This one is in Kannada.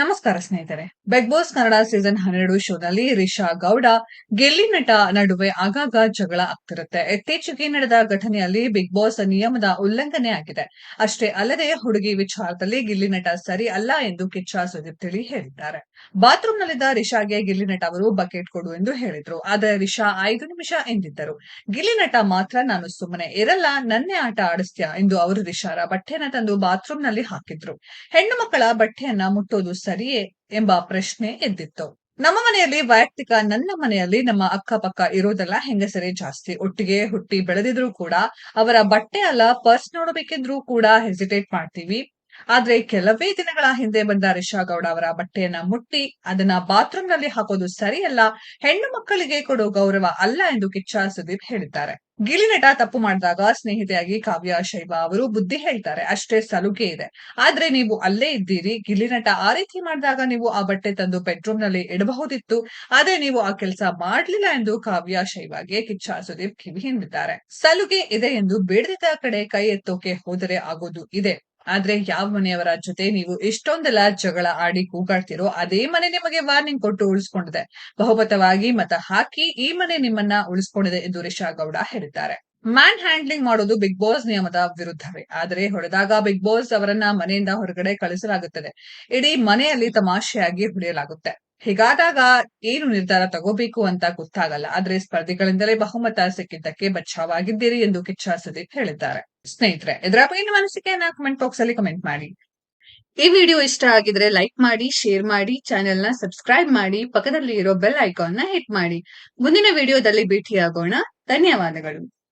ನಮಸ್ಕಾರ ಸ್ನೇಹಿತರೆ. ಬಿಗ್ ಬಾಸ್ ಕನ್ನಡ ಸೀಸನ್ ಹನ್ನೆರಡು ಶೋನಲ್ಲಿ ರಿಷಾ ಗೌಡ ಗೆಲ್ಲಿ ನಟ ನಡುವೆ ಆಗಾಗ ಜಗಳ ಆಗ್ತಿರುತ್ತೆ. ಇತ್ತೀಚೆಗೆ ನಡೆದ ಘಟನೆಯಲ್ಲಿ ಬಿಗ್ ಬಾಸ್ ನಿಯಮದ ಉಲ್ಲಂಘನೆ ಆಗಿದೆ. ಅಷ್ಟೇ ಅಲ್ಲದೆ ಹುಡುಗಿ ವಿಚಾರದಲ್ಲಿ ಗಿಲ್ಲಿ ನಟ ಸರಿ ಅಲ್ಲ ಎಂದು ಕಿಚ್ಚ ಸುದೀಪ್ ತಿಳಿ ಹೇಳಿದ್ದಾರೆ. ಬಾತ್ರೂಮ್ನಲ್ಲಿದ್ದ ರಿಷಾಗೆ ಗಿಲ್ಲಿ ನಟ ಅವರು ಬಕೆಟ್ ಕೊಡು ಎಂದು ಹೇಳಿದ್ರು. ಆದರೆ ರಿಷಾ ಐದು ನಿಮಿಷ ಎಂದಿದ್ದರು. ಗಿಲ್ಲಿ ನಟ ಮಾತ್ರ, ನಾನು ಸುಮ್ಮನೆ ಇರಲ್ಲ, ನನ್ನೇ ಆಟ ಆಡಿಸ್ತೀಯ ಎಂದು ಅವರು ರಿಷಾರ ಬಟ್ಟೆಯನ್ನ ತಂದು ಬಾತ್ರೂಮ್ನಲ್ಲಿ ಹಾಕಿದ್ರು. ಹೆಣ್ಣು ಮಕ್ಕಳ ಬಟ್ಟೆಯನ್ನ ಮುಟ್ಟೋದು ಸರಿಯೇ ಎಂಬ ಪ್ರಶ್ನೆ ಎದ್ದಿತ್ತು. ನಮ್ಮ ಮನೆಯಲ್ಲಿ ವೈಯಕ್ತಿಕ ನನ್ನ ಮನೆಯಲ್ಲಿ ನಮ್ಮ ಅಕ್ಕಪಕ್ಕ ಇರೋದೆಲ್ಲ ಹೆಂಗಸರೇ ಜಾಸ್ತಿ. ಒಟ್ಟಿಗೆ ಹುಟ್ಟಿ ಬೆಳೆದಿದ್ರು ಕೂಡ ಅವರ ಬಟ್ಟೆ ಅಲ್ಲ ಪರ್ಸ್ ನೋಡಬೇಕೆಂದ್ರೂ ಕೂಡ ಹೆಸಿಟೇಟ್ ಮಾಡ್ತೀವಿ. ಆದ್ರೆ ಕೆಲವೇ ದಿನಗಳ ಹಿಂದೆ ಬಂದ ರಿಷಾ ಗೌಡ ಅವರ ಬಟ್ಟೆಯನ್ನ ಮುಟ್ಟಿ ಅದನ್ನ ಬಾತ್ರೂಮ್ನಲ್ಲಿ ಹಾಕೋದು ಸರಿಯಲ್ಲ, ಹೆಣ್ಣು ಮಕ್ಕಳಿಗೆ ಕೊಡೋ ಗೌರವ ಅಲ್ಲ ಎಂದು ಕಿಚ್ಚ ಸುದೀಪ್ ಹೇಳಿದ್ದಾರೆ. ಗಿಳಿ ನಟ ತಪ್ಪು ಮಾಡಿದಾಗ ಸ್ನೇಹಿತೆಯಾಗಿ ಕಾವ್ಯ, ಶೈವ ಅವರು ಬುದ್ಧಿ ಹೇಳ್ತಾರೆ. ಅಷ್ಟೇ ಸಲುಗೆ ಇದೆ. ಆದ್ರೆ ನೀವು ಅಲ್ಲೇ ಇದ್ದೀರಿ. ಗಿಳಿನಟ ಆ ರೀತಿ ಮಾಡಿದಾಗ ನೀವು ಆ ಬಟ್ಟೆ ತಂದು ಬೆಡ್ರೂಮ್ನಲ್ಲಿ ಇಡಬಹುದಿತ್ತು. ಆದ್ರೆ ನೀವು ಆ ಕೆಲಸ ಮಾಡ್ಲಿಲ್ಲ ಎಂದು ಕಾವ್ಯ, ಶೈವಾಗೆ ಕಿಚ್ಚ, ಸುದೀಪ್ ಕಿವಿ ಹಿಂದಿದ್ದಾರೆ. ಸಲುಗೆ ಇದೆ ಎಂದು ಬೇಡದಿದ್ದ ಕಡೆ ಕೈ ಎತ್ತೋಕೆ ಹೋದರೆ ಆಗೋದು ಇದೆ. ಆದ್ರೆ ಯಾವ ಮನೆಯವರ ಜೊತೆ ನೀವು ಇಷ್ಟೊಂದೆಲ್ಲ ಜಗಳ ಆಡಿ ಕೂಗಾಡ್ತಿರೋ ಅದೇ ಮನೆ ನಿಮಗೆ ವಾರ್ನಿಂಗ್ ಕೊಟ್ಟು ಉಳಿಸ್ಕೊಂಡಿದೆ. ಬಹುಮತವಾಗಿ ಮತ ಹಾಕಿ ಈ ಮನೆ ನಿಮ್ಮನ್ನ ಉಳಿಸ್ಕೊಂಡಿದೆ ಎಂದು ರಿಷಾ ಗೌಡ ಹೇಳಿದ್ದಾರೆ. ಮ್ಯಾನ್ ಹ್ಯಾಂಡ್ಲಿಂಗ್ ಮಾಡೋದು ಬಿಗ್ ಬಾಸ್ ನಿಯಮದ ವಿರುದ್ಧವೇ. ಆದರೆ ಹೊಡೆದಾಗ ಬಿಗ್ ಬಾಸ್ ಅವರನ್ನ ಮನೆಯಿಂದ ಹೊರಗಡೆ ಕಳಿಸಲಾಗುತ್ತದೆ. ಇಡೀ ಮನೆಯಲ್ಲಿ ತಮಾಷೆಯಾಗಿ ಹೊಡೆಯಲಾಗುತ್ತೆ. ಹೀಗಾದಾಗ ಏನು ನಿರ್ಧಾರ ತಗೋಬೇಕು ಅಂತ ಗೊತ್ತಾಗಲ್ಲ. ಆದ್ರೆ ಸ್ಪರ್ಧಿಗಳಿಂದಲೇ ಬಹುಮತ ಸಿಕ್ಕಿದ್ದಕ್ಕೆ ಬಚಾವಾಗಿದ್ದೀರಿ ಎಂದು ಕಿಚ್ಚ ಸುದೀಪ್ ಹೇಳಿದ್ದಾರೆ. ಸ್ನೇಹಿತರೆ ಇದರ ಬಗ್ಗೆ ನಿಮ್ಮ ಕಮೆಂಟ್ ಬಾಕ್ಸ್ ಅಲ್ಲಿ ಕಮೆಂಟ್ ಮಾಡಿ. ಈ ವಿಡಿಯೋ ಇಷ್ಟ ಆಗಿದ್ರೆ ಲೈಕ್ ಮಾಡಿ ಶೇರ್ ಮಾಡಿ ಚಾನೆಲ್ನ ಸಬ್ಸ್ಕ್ರೈಬ್ ಮಾಡಿ ಪಕ್ಕದಲ್ಲಿ ಇರೋ ಬೆಲ್ ಐಕಾನ್ನ ಹಿಟ್ ಮಾಡಿ. ಮುಂದಿನ ವಿಡಿಯೋದಲ್ಲಿ ಭೇಟಿಯಾಗೋಣ. ಧನ್ಯವಾದಗಳು.